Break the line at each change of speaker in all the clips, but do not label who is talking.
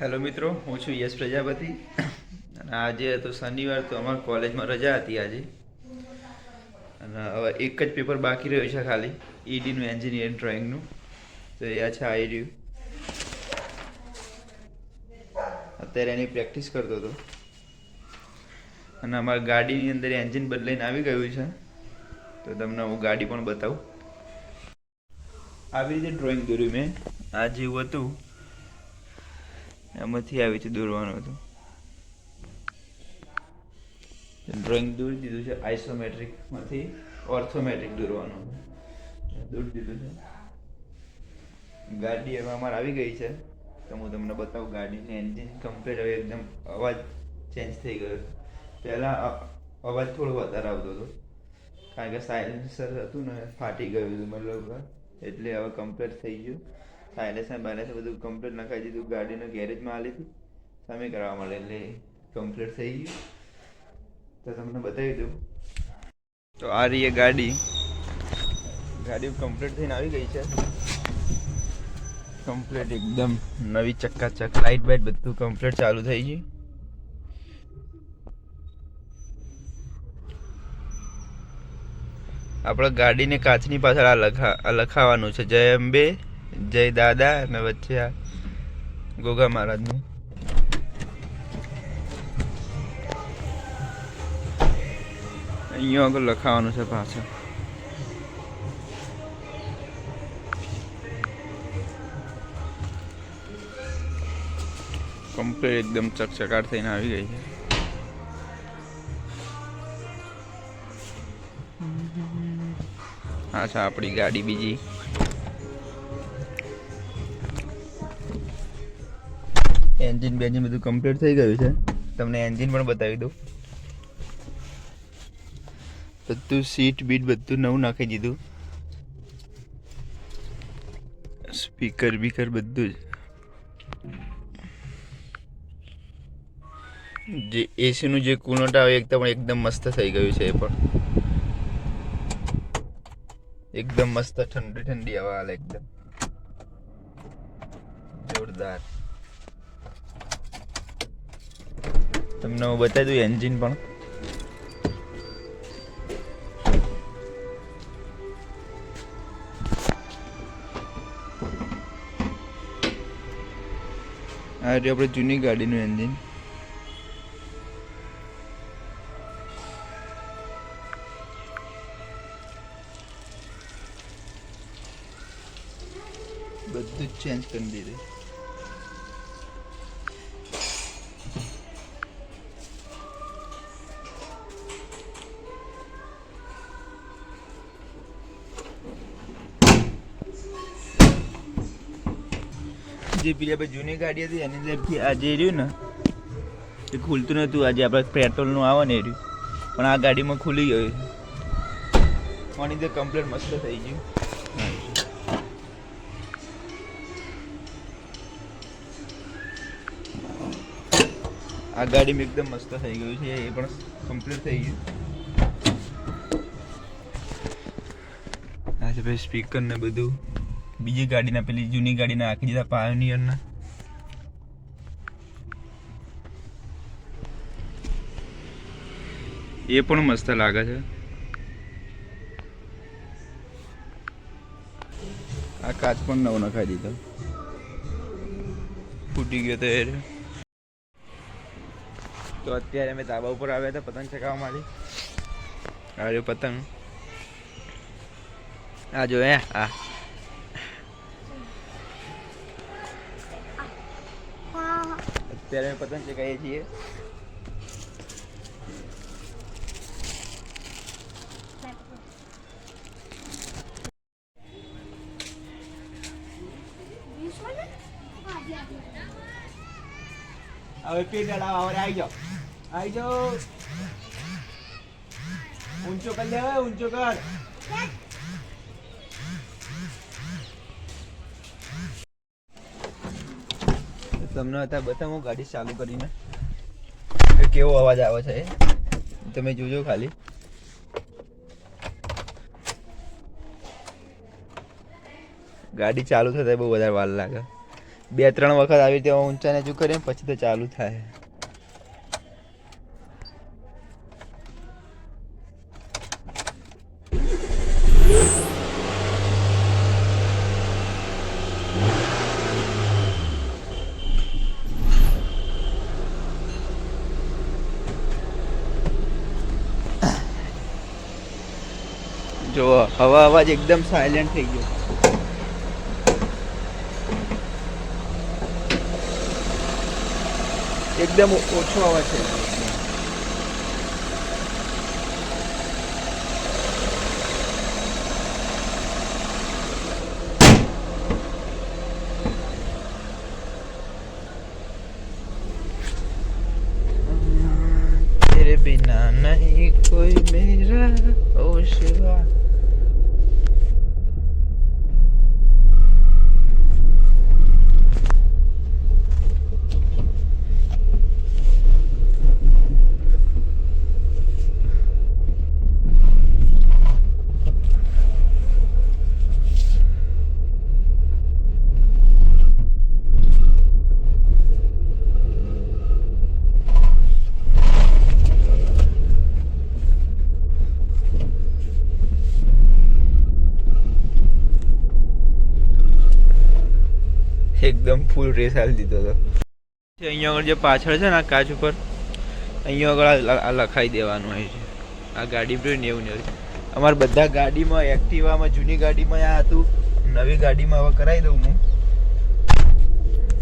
Hello મિત્રો. હું છું યશ પ્રજાપતિ. અને આજે હતો શનિવાર, તો અમારા કોલેજમાં રજા હતી આજે. અને હવે એક જ પેપર બાકી રહ્યું છે ખાલી ઈડીનું એન્જિનિયરિંગ ડ્રોઈંગનું. તો એ આ આવી રહ્યું અત્યારે એની પ્રેક્ટિસ કરતો હતો. અને અમારી ગાડીની અંદર એન્જિન બદલાઈને આવી ગયું છે. તો તમને હું ગાડી પણ બતાવું. આવી રીતે ડ્રોઈંગ દોર્યું મેં. આ જેવું હતું. એમાંથી આવી રીતે દોરવાનું હતું. ડ્રોઈંગ દોરી દીધું છે આઇસોમેટ્રિકમાંથી ઓર્થોમેટ્રિક દોરવાનું. દોરી દીધું છે. ગાડી હવે અમારે આવી ગઈ છે. તો હું તમને બતાવું, ગાડીની એન્જિન કમ્પ્લીટ હવે એકદમ અવાજ ચેન્જ થઈ ગયો પહેલાં અવાજ થોડો વધારે આવતો હતો. કારણ કે સાયલેન્સર હતું ને, ફાટી ગયું હતું મતલબ, એટલે હવે કમ્પ્લીટ થઈ ગયું. સાયલેન્સર બાયલેસ બધું કમ્પ્લીટ નખાઈ દીધું, ગાડીને ગેરેજમાં આલી હતી સામે કરવા મળે, એટલે કમ્પ્લીટ થઈ ગયું. તો તમને બતાવી દઉં. તો આ રહી એ ગાડી. ગાડી કમ્પ્લીટ થઈને આવી ગઈ છે. કમ્પ્લીટ એકદમ નવી ચક્કાચક લાઇટ બાઇટ બધું કમ્પ્લીટ ચાલુ થઈ ગયું. આપણે ગાડીને કાચની પાછળ આ લખા લખાવાનું છે. જય અંબે. જય દાદા અને વચ્ચે આ ગોગા મહારાજનું. અહીંયા આગળ લખાવાનું છે પાછળ કમ્પ્લીટ એકદમ ચકચકાટ થઈને આવી ગઈ છે. છે આપણી ગાડી બીજી. એન્જિન બેન્જિન બધું કમ્પ્લીટ થઈ ગયું છે. તમને એન્જિન પણ બતાવી દઉં. બધું સીટ બીટ બધું નવું નાખી દીધું. સ્પીકર બીકર બધું જ. જે એસીનું જે કુલન્ટ આવે એકદમ એકદમ મસ્ત થઈ ગયું છે એ પણ. એકદમ મસ્ત ઠંડી ઠંડી હવા હાલે એકદમ. જોરદાર. તમને હું બતાવી દઉં એન્જિન પણ. આ રહ્યું આપણે જૂની ગાડીનું એન્જિન બધું ચેન્જ કરી દીધું. જે પેલી આપણે જૂની ગાડી હતી, એની અંદરથી આ જે રહ્યું ને, એ ખુલતું નહોતું આજે આપણે પેટ્રોલનું આવે ને એ રહ્યું. પણ આ ગાડીમાં ખુલી ગયું આની અંદર કમ્પ્લેટ મસ્ત થઈ ગયું. આ ગાડીમાં એકદમ મસ્ત થઈ ગયું છે. એ પણ કમ્પ્લીટ થઈ ગયું. આજે ભાઈ સ્પીકર ને બધું. બીજી ગાડીના પેલી જૂની ગાડીના આખી દીધા પાયોનિયરના. એ પણ મસ્ત લાગે છે. આ કાચ પણ નવો નખાઈ દીધો. ફૂટી ગયો તો એ. તો અત્યારે અમે ધાબા ઉપર આવ્યા હતા પતંગ ચગાવવા માટે. આ રહ્યો પતંગ. આ જો હે આ. અત્યારે અમે પતંગ ચગાવીએ છીએ. હવે પેટ અડાવા હવે આવી જાઓ. આવી જાઓ. ઊંચો કર લે ઊંચો કર. તમને અત્યારે બતાવું ગાડી ચાલુ કરીને. કે કેવો અવાજ આવે છે તમે જોજો ખાલી. ગાડી ચાલુ થતા બહુ વધારે વાર લાગે. બે ત્રણ વખત આવી રીતે ઊંચા ને કરીએ પછી તો ચાલુ થાય. જો હવા અવાજ એકદમ સાયલેન્ટ થઈ ગયો એકદમ ઓછો અવાજ છે तेरे बिना नहीं कोई मेरा ओ शिवा એકદમ ફૂલ રેસ હાલ દીધો હતો. અહીંયા આગળ જે પાછળ છે ને આ કાચ ઉપર, અહીંયા આગળ આ લખાઈ દેવાનું હોય છે. આ ગાડી પર નેવું નેવું અમારે બધા ગાડીમાં, એક્ટિવામાં, જૂની ગાડીમાં આ હતું. નવી ગાડીમાં હવે કરાવી દઉં હું.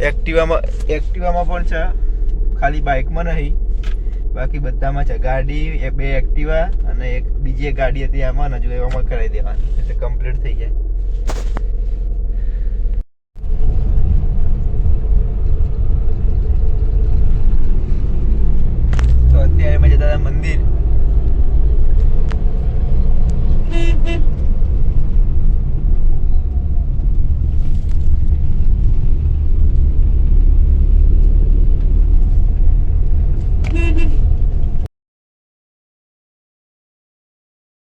એક્ટિવામાં એક્ટિવામાં પણ છે. ખાલી બાઇકમાં નહીં. બાકી બધામાં છે. ગાડી, એ બે એક્ટિવા અને એક બીજી એક ગાડી હતી આમાં નજુ એવામાં કરાવી દેવાની. એટલે કમ્પ્લીટ થઈ જાય.